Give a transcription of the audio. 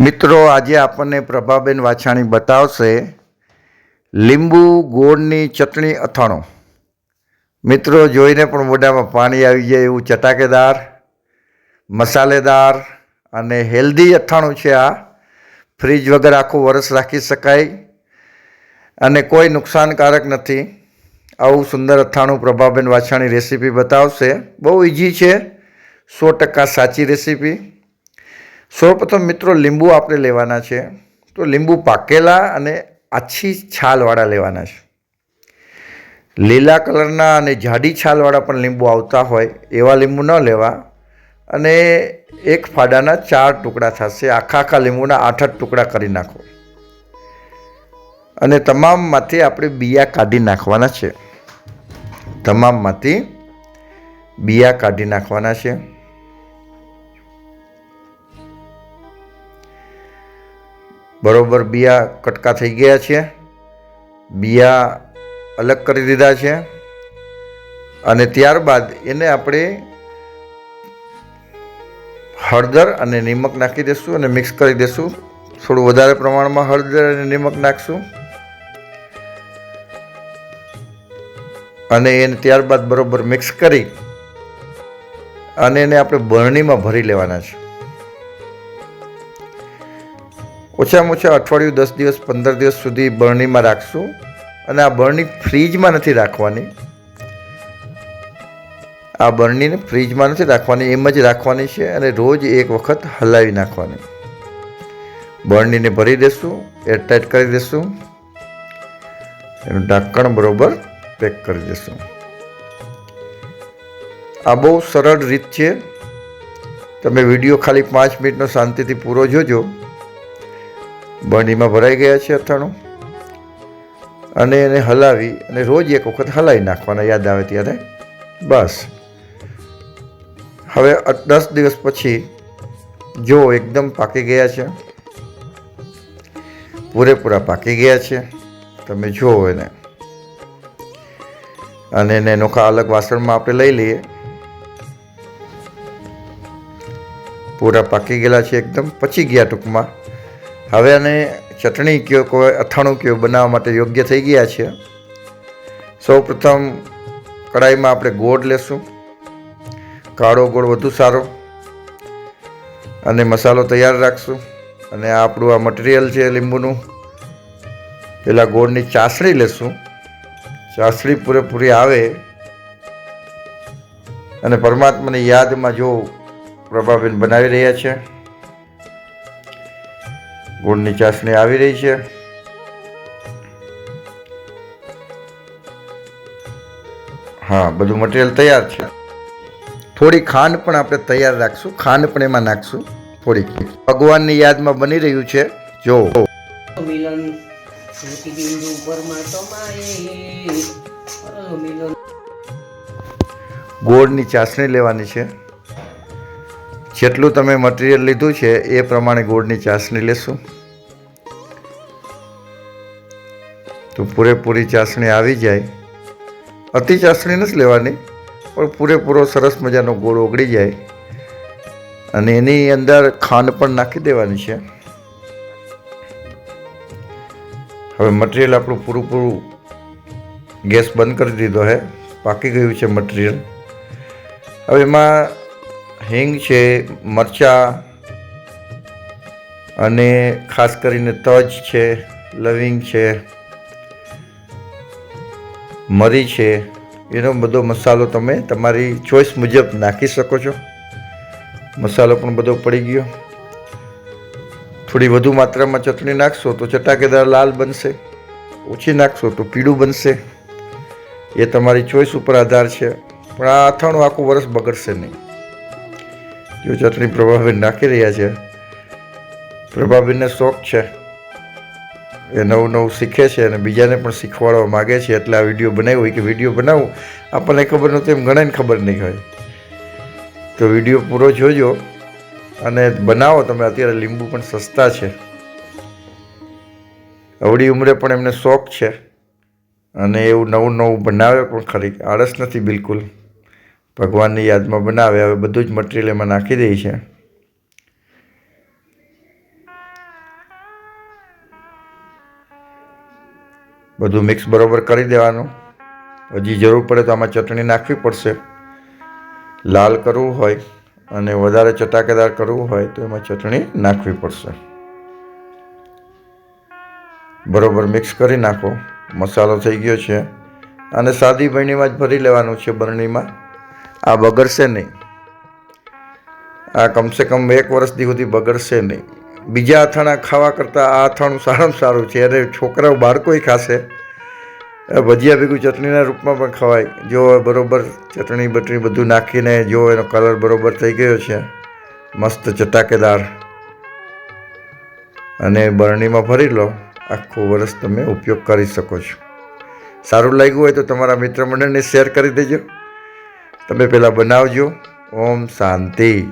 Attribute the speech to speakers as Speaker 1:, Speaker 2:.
Speaker 1: મિત્રો, આજે આપણને પ્રભાબેન વાછાણી બતાવશે લીંબુ ગોળની ચટણી અથાણું. મિત્રો, જોઈને પણ મોઢામાં પાણી આવી જાય એવું ચટાકેદાર, મસાલેદાર અને હેલ્ધી અથાણું છે આ. ફ્રીજ વગર આખું વરસ રાખી શકાય અને કોઈ નુકસાનકારક નથી. આવું સુંદર અથાણું પ્રભાબેન વાછાણી રેસીપી બતાવશે. બહુ ઇઝી છે. સો ટકા સાચી રેસીપી. સૌપ્રથમ મિત્રો લીંબુ આપણે લેવાના છે. તો લીંબુ પાકેલા અને આછી છાલવાળા લેવાના છે. લીલા કલરના અને જાડી છાલવાળા પણ લીંબુ આવતા હોય, એવા લીંબુ ન લેવા. અને એક ફાડાના ચાર ટુકડા થશે. આખા આખા લીંબુના આઠ આઠ ટુકડા કરી નાખો. અને તમામમાંથી આપણે બિયા કાઢી નાખવાના છે. તમામમાંથી બિયા કાઢી નાખવાના છે. બરોબર બિયા કટકા થઈ ગયા છે. બિયા અલગ કરી દીધા છે. અને ત્યારબાદ એને આપણે હળદર અને નિમક નાખી દઈશું અને મિક્સ કરી દઈશું થોડું વધારે પ્રમાણમાં હળદર અને નિમક નાખશું. અને એને ત્યારબાદ બરોબર મિક્સ કરી અને એને આપણે બરણીમાં ભરી લેવાના છે. ઓછામાં ઓછા અઠવાડિયું, દસ દિવસ, પંદર દિવસ સુધી બરણીમાં રાખશું અને આ બરણી ફ્રીજમાં નથી રાખવાની. આ બરણીને ફ્રીજમાં નથી રાખવાની, એમ જ રાખવાની છે અને રોજ એક વખત હલાવી નાખવાની. બરણીને ભરી દેશું, એરટાઈટ કરી દેશું, એનું ઢાંકણ બરાબર પેક કરી દેશું. આ બહુ સરળ રીત છે. તમે વીડિયો ખાલી પાંચ મિનિટનો શાંતિથી પૂરો જોજો. બરણીમાં ભરાઈ ગયા છે અથાણું. અને એને હલાવી અને રોજ એક વખત હલાવી નાખવાના, યાદ આવે ત્યારે. બસ. હવે દસ દિવસ પછી જો એકદમ પાકી ગયા છે. પૂરેપૂરા પાકી ગયા છે. તમે જુઓ એને. અને એને નોખા અલગ વાસણમાં આપણે લઈ લઈએ. પૂરા પાકી ગયેલા છે એકદમ, પચી ગયા ટૂંકમાં. હવે આને ચટણી કયો કોઈ અથાણું કયો બનાવવા માટે યોગ્ય થઈ ગયા છે? સૌપ્રથમ કડાઈમાં આપણે ગોળ લેશું. કાળો ગોળ વધુ સારો. અને મસાલો તૈયાર રાખશું. અને આપણું આ મટીરિયલ છે લીંબુનું પહેલાં ગોળની ચાસણી લેશું. ચાસણી પૂરેપૂરી આવે. અને પરમાત્માની યાદમાં જો પ્રભાબેન બનાવી રહ્યા છે. ગોળની ચાસણી આવી રહી છે. હા બધું મટીરિયલ તૈયાર છે. થોડી ખાંડ પણ આપણે તૈયાર રાખશું. ખાંડ પણ એમાં નાખશું. થોડીક ભગવાનની યાદમાં બની રહ્યું છે. જો.
Speaker 2: મિલન
Speaker 1: ગોળની ચાસણી લેવાની છે. જેટલું તમે મટીરિયલ લીધું છે, એ પ્રમાણે ગોળની ચાસણી લેશું. તો પૂરેપૂરી ચાસણી આવી જાય. અતિ ચાસણી નથી લેવાની, પણ પૂરેપૂરો સરસ મજાનો ગોળ ઓગળી જાય. અને એની અંદર ખાંડ પણ નાખી દેવાની છે. હવે મટીરિયલ આપણું પૂરું પૂરું ગેસ બંધ કરી દીધો હે, પાકી ગયું છે મટીરિયલ હવે એમાં હિંગ છે, મરચાં અને ખાસ કરીને તજ છે, લવિંગ છે, મરી છે, એનો બધો મસાલો તમે તમારી ચોઈસ મુજબ નાખી શકો છો. મસાલો પણ બધો પડી ગયો. થોડી વધુ માત્રામાં ચટણી નાખશો તો ચટાકેદાર લાલ બનશે, ઓછી નાખશો તો પીળું બનશે. એ તમારી ચોઈસ ઉપર આધાર છે. પણ આ અથાણું આખું વરસ બગડશે નહીં. જો ચટણી પ્રભાબેન નાખી રહ્યા છે. પ્રભાબેનને શોખ છે. એ નવું નવું શીખે છે અને બીજાને પણ શીખવાડવા માગે છે. એટલે આ વીડિયો બનાવ્યો. હોય કે વીડિયો બનાવું. આપણને ખબર નહોતી એમ ઘણાને ખબર નહીં હોય. તો વીડિયો પૂરો જોજો અને બનાવો. તમે અત્યારે લીંબુ પણ સસ્તા છે. અવડી ઉંમરે પણ એમને શોખ છે. અને એવું નવું નવું બનાવે પણ ખરી. આળસ નથી બિલકુલ. ભગવાનની યાદમાં બનાવે, હવે બધું જ મટીરિયલ એમાં નાખી દે છે. બધું મિક્સ બરોબર કરી દેવાનું. હજી જરૂર પડે તો આમાં ચટણી નાખવી પડશે. લાલ કરવું હોય અને વધારે ચટાકેદાર કરવું હોય તો એમાં ચટણી નાખવી પડશે. બરોબર મિક્સ કરી નાખો. મસાલો થઈ ગયો છે. અને સાદી બરણીમાં જ ભરી લેવાનું છે બરણીમાં. આ બગડશે નહીં. આ કમસે કમ એક વર્ષથી સુધી બગડશે નહીં. બીજા અથાણા ખાવા કરતાં આ અથાણું સારામાં સારું છે. અને છોકરાઓ બાળકોય ખાશે. ભજીયા ભેગું ચટણીના રૂપમાં પણ ખવાય. જો બરોબર ચટણી બટણી બધું નાખીને જો એનો કલર બરોબર થઈ ગયો છે, મસ્ત ચટાકેદાર. અને બરણીમાં ભરી લો. આખું વરસ તમે ઉપયોગ કરી શકો છો. સારું લાગ્યું હોય તો તમારા મિત્ર મંડળને શેર કરી દેજો. તમે પહેલાં બનાવજો. ઓમ શાંતિ.